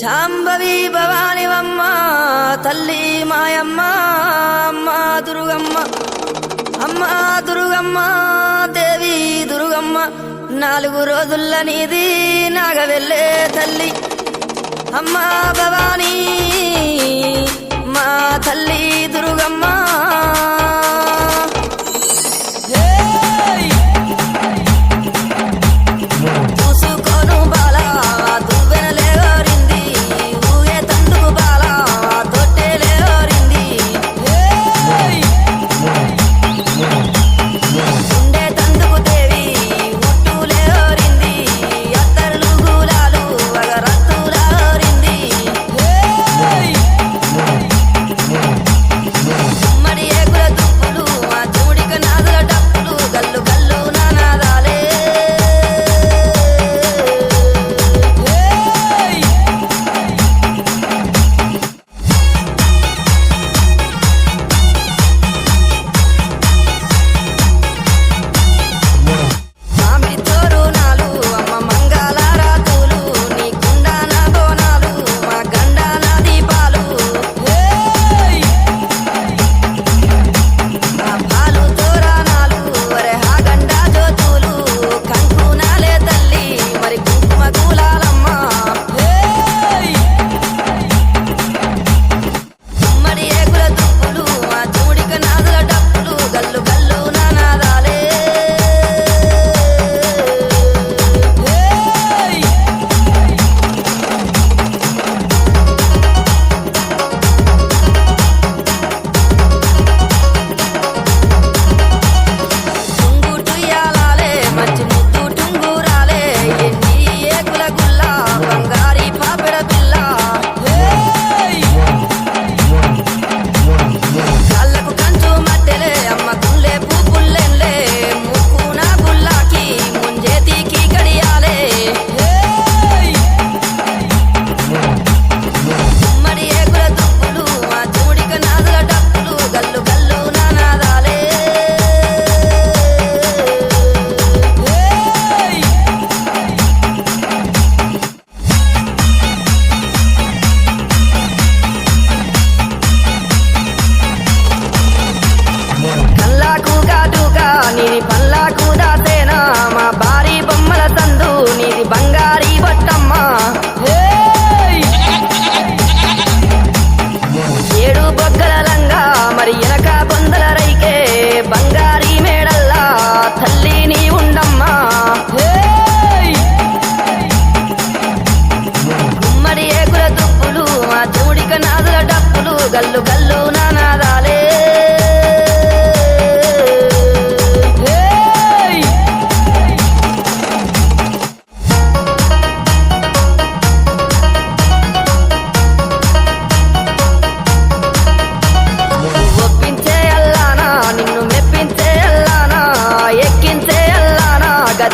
శాంబవి భవానివమ్మ తల్లి మాయమ్మ అమ్మ దుర్గమ్మ అమ్మ దుర్గమ్మ దేవి దుర్గమ్మ నాలుగు రోజుల్ల నీది నాగవెళ్ళే తల్లి అమ్మా భవానీ.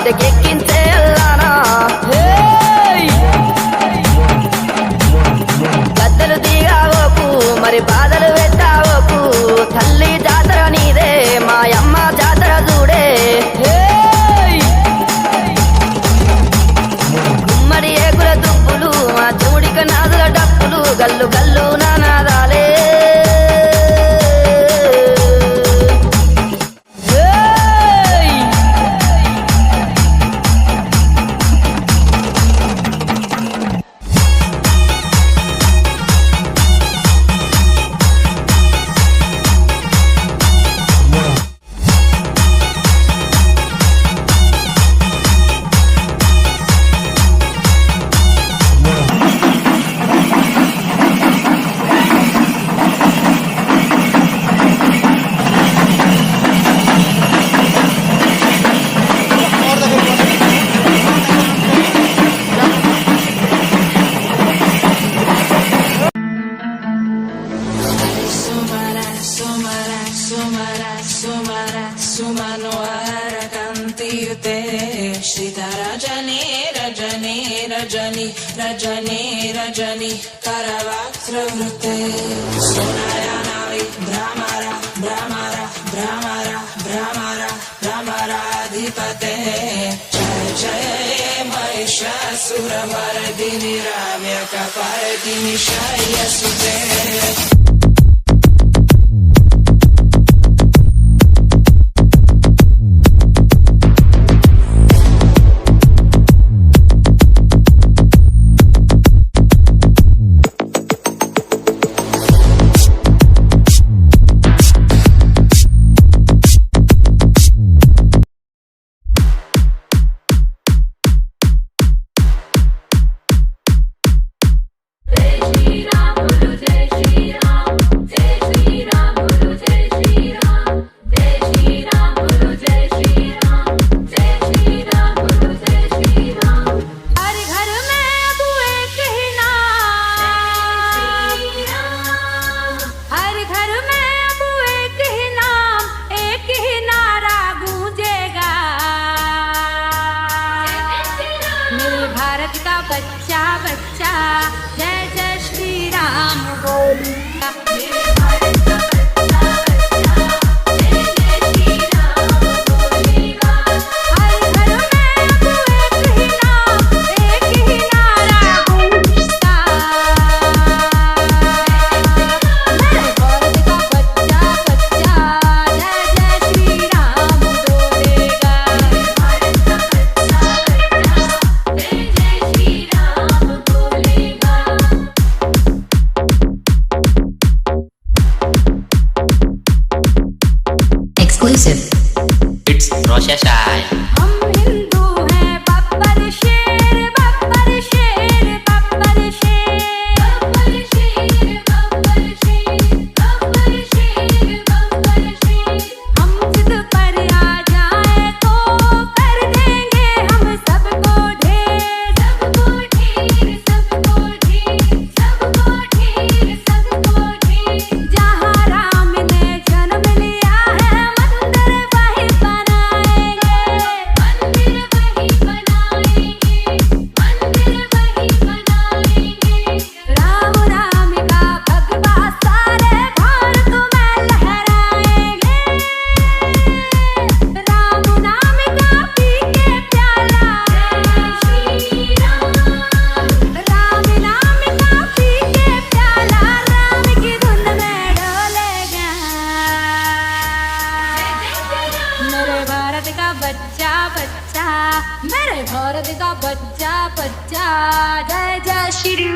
అల్లానా గద్దలు దిగావోకు మరి బాధలు పెట్టావోకు తల్లి జాతర నీదే మాయమ్మ జాతర చూడే. గుమ్మడి ఏగుల దుప్పులు మా చెవుడిక నాదుల డప్పులు గల్లు గల్లు रजने रजने रजनि रजने रजनि करवाक्रवृते सुनायानावि भ्रामरा भ्रामरा भ्रामरा भ्रामरा भ्रामराधिपते। जय च महिषासुरमरदिनिराम्यदिनिशय सु भारत का बच्चा बच्चा। जय जय श्री राम। बोली করেছেন? ইটস রসা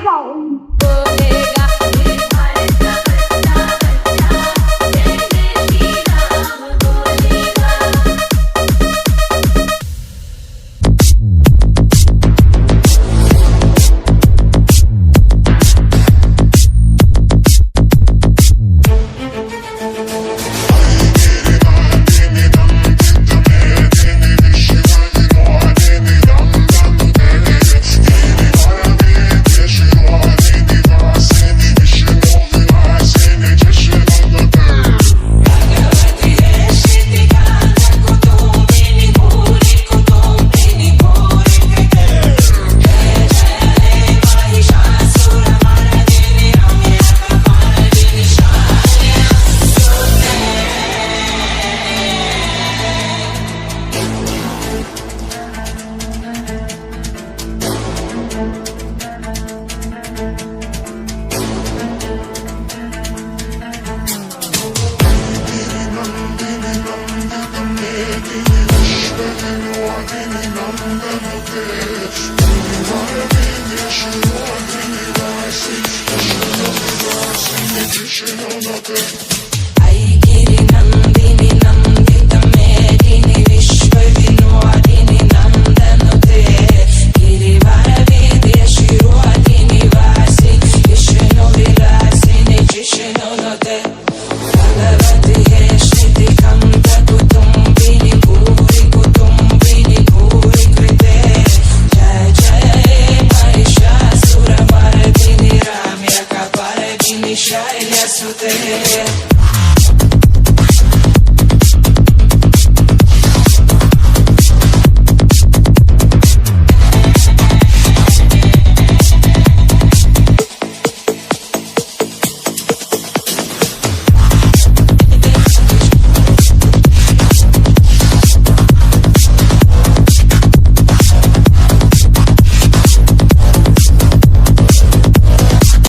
Vọng